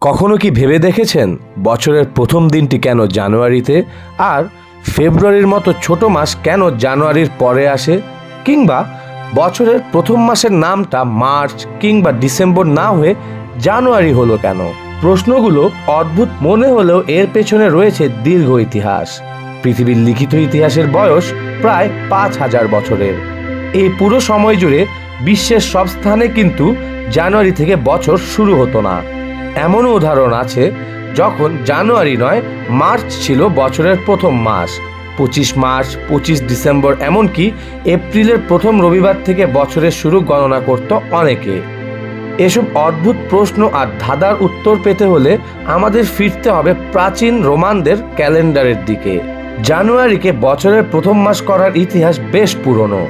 কখনো কি ভেবে দেখেছেন বছরের প্রথম দিনটি কেন জানুয়ারিতে আর ফেব্রুয়ারির মতো ছোট মাস কেন জানুয়ারির পরে আসে? কিংবা বছরের প্রথম মাসের নামটা মার্চ কিংবা ডিসেম্বর না হয়ে জানুয়ারি হলো কেন? প্রশ্নগুলো অদ্ভুত মনে হলেও এর পেছনে রয়েছে দীর্ঘ ইতিহাস। পৃথিবীর লিখিত ইতিহাসের বয়স প্রায় পাঁচ হাজার বছরের। এই পুরো সময় জুড়ে বিশ্বের সব স্থানে কিন্তু জানুয়ারি থেকে বছর শুরু হতো না। এমনও উদাহরণ আছে যখন জানুয়ারি নয়, মার্চ ছিল বছরের প্রথম মাস। পঁচিশ মার্চ, পঁচিশ ডিসেম্বর এমনকি এপ্রিলের প্রথম রবিবার থেকে বছরের শুরু গণনা করত অনেকে। এসব অদ্ভুত প্রশ্ন আর ধাঁধার উত্তর পেতে হলে আমাদের ফিরতে হবে প্রাচীন রোমানদের ক্যালেন্ডারের দিকে। জানুয়ারিকে বছরের প্রথম মাস করার ইতিহাস বেশ পুরনো।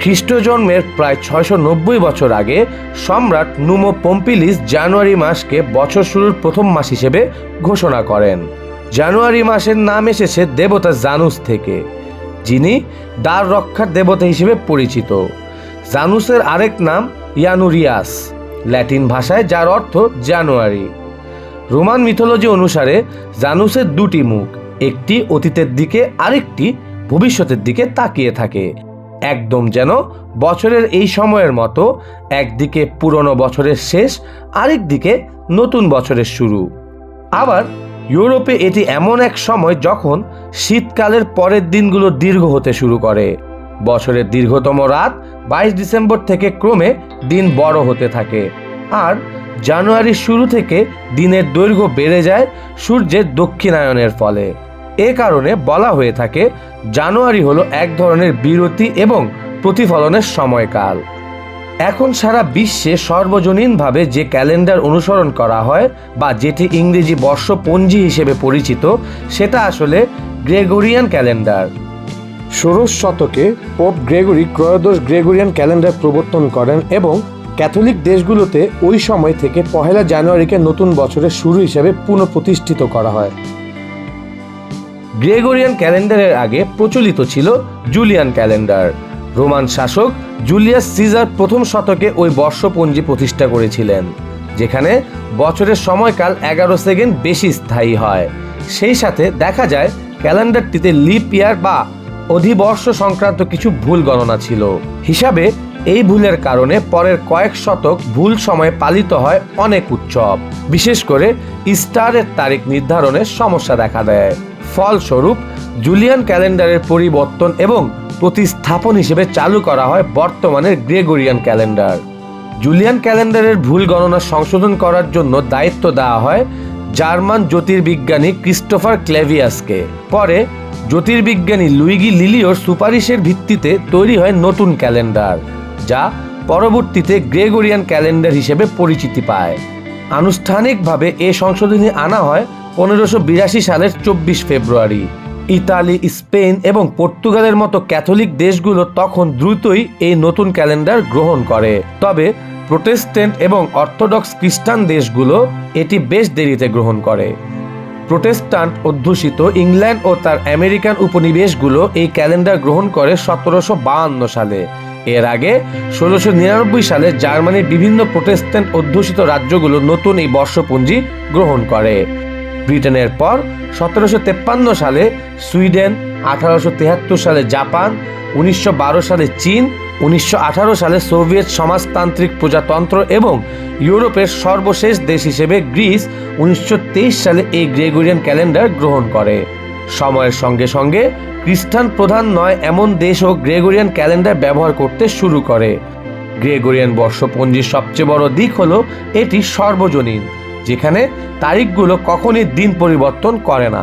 খ্রিস্ট জন্মের প্রায় ছয়শো নব্বই বছর আগে সম্রাট নুমো পম্পিলিস জানুয়ারি মাসকে বছর শুরুর প্রথম মাস হিসেবে ঘোষণা করেন। জানুয়ারি মাসের নাম এসেছে দেবতা জানুস থেকে, যিনি দ্বার রক্ষার দেবতা হিসেবে পরিচিত। জানুসের আরেক নাম ইয়ানুরিয়াস, ল্যাটিন ভাষায় যার অর্থ জানুয়ারি। রোমান মিথোলজি অনুসারে জানুসের দুটি মুখ, একটি অতীতের দিকে, আরেকটি ভবিষ্যতের দিকে তাকিয়ে থাকে। একদম যেন বছরের এই সময়ের মতো একদিকে পুরনো বছরের শেষ আরেক দিকে নতুন বছরের শুরু। আবার ইউরোপে এটি এমন এক সময় যখন শীতকালের পরের দিনগুলো দীর্ঘ হতে শুরু করে। বছরের দীর্ঘতম রাত বাইশ ডিসেম্বর থেকে ক্রমে দিন বড় হতে থাকে। আর জানুয়ারির শুরু থেকে দিনের দৈর্ঘ্য বেড়ে যায় সূর্যের দক্ষিণায়নের ফলে। এ কারণে বলা হয়ে থাকে, জানুয়ারি হলো এক ধরনের বিরতি এবং প্রতিফলনের সময়কাল। এখন সারা বিশ্বে সর্বজনীনভাবে যে ক্যালেন্ডার অনুসরণ করা হয় বা যেটি ইংরেজি বর্ষপঞ্জি হিসেবে পরিচিত, সেটা আসলে গ্রেগরিয়ান ক্যালেন্ডার। ষোড়শ শতকে পোপ গ্রেগরি ক্রয়োদশ গ্রেগরিয়ান ক্যালেন্ডার প্রবর্তন করেন এবং ক্যাথলিক দেশগুলোতে ওই সময় থেকে পহেলা জানুয়ারিকে নতুন বছরের শুরু হিসেবে পুনঃপ্রতিষ্ঠিত করা হয়। গ্রেগরিয়ান ক্যালেন্ডারের আগে প্রচলিত ছিল জুলিয়ান ক্যালেন্ডার। রোমান শাসক জুলিয়াস সিজার প্রথম শতকে ওই বর্ষপঞ্জি প্রতিষ্ঠা করেছিলেন, যেখানে বছরের সময়কাল এগারো সেকেন্ড বেশি স্থায়ী হয়। সেই সাথে দেখা যায়, ক্যালেন্ডারটিতে লিপ ইয়ার বা অধিবর্ষ সংক্রান্ত কিছু ভুল গণনা ছিল। হিসাবে, এই ভুলের কারণে পরের কয়েক শতক ভুল সময়ে পালিত হয় অনেক উৎসব। বিশেষ করে ইস্টারের তারিখ নির্ধারণের সমস্যা দেখা দেয়। ফলস্বরূপ জুলিয়ান ক্যালেন্ডারের পরিবর্তন এবং প্রতিস্থাপন হিসেবে চালু করা হয় বর্তমানের গ্রেগরিয়ান ক্যালেন্ডার। জুলিয়ান ক্যালেন্ডারের ভুল গণনা সংশোধন করার জন্য দায়িত্ব দেওয়া হয় জার্মান জ্যোতির্বিজ্ঞানী ক্রিস্টোফার ক্লেভিয়াসকে। পরে জ্যোতির্বিজ্ঞানী লুইগি লিলিওর সুপারিশের ভিত্তিতে তৈরি হয় নতুন ক্যালেন্ডার, যা পরবর্তীতে গ্রেগরিয়ান ক্যালেন্ডার হিসেবে পরিচিতি পায়। আনুষ্ঠানিকভাবে এ সংশোধনী আনা হয় পনেরোশো বিরাশি সালের চব্বিশ ফেব্রুয়ারি। ইতালি, স্পেন এবং পর্তুগালের মতো ক্যাথলিক দেশগুলো তখন দ্রুতই এই নতুন ক্যালেন্ডার গ্রহণ করে। তবে প্রোটেস্ট্যান্ট এবং অর্থোডক্স খ্রিস্টান দেশগুলো এটি বেশ দেরিতে গ্রহণ করে। প্রোটেস্টান্ট অধ্যুষিত ইংল্যান্ড ও তার আমেরিকান উপনিবেশগুলো এই ক্যালেন্ডার গ্রহণ করে সতেরোশো বাহান্ন সালে। এর আগে ষোলোশো নিরানব্বই সালে জার্মানির বিভিন্ন প্রোটেস্ট্যান্ট অধ্যুষিত রাজ্যগুলো নতুন এই বর্ষপঞ্জি গ্রহণ করে। ব্রিটেনের পর সতেরোশো তেপ্পান্ন সালে সুইডেন, আঠারোশো তেহাত্তর সালে জাপান, উনিশশো বারো সালে চীন, উনিশশো আঠারো সালে সোভিয়েত সমাজতান্ত্রিক প্রজাতন্ত্র এবং ইউরোপের সর্বশেষ দেশ হিসেবে গ্রিস উনিশশো তেইশ সালে এই গ্রেগরিয়ান ক্যালেন্ডার গ্রহণ করে। সময়ের সঙ্গে সঙ্গে খ্রিস্টান প্রধান নয় এমন দেশও গ্রেগরিয়ান ক্যালেন্ডার ব্যবহার করতে শুরু করে। গ্রেগরিয়ান বর্ষপঞ্জির সবচেয়ে বড় দিক হলো এটি সর্বজনীন। যেখানে তারিখগুলো কখনই দিন পরিবর্তন করে না।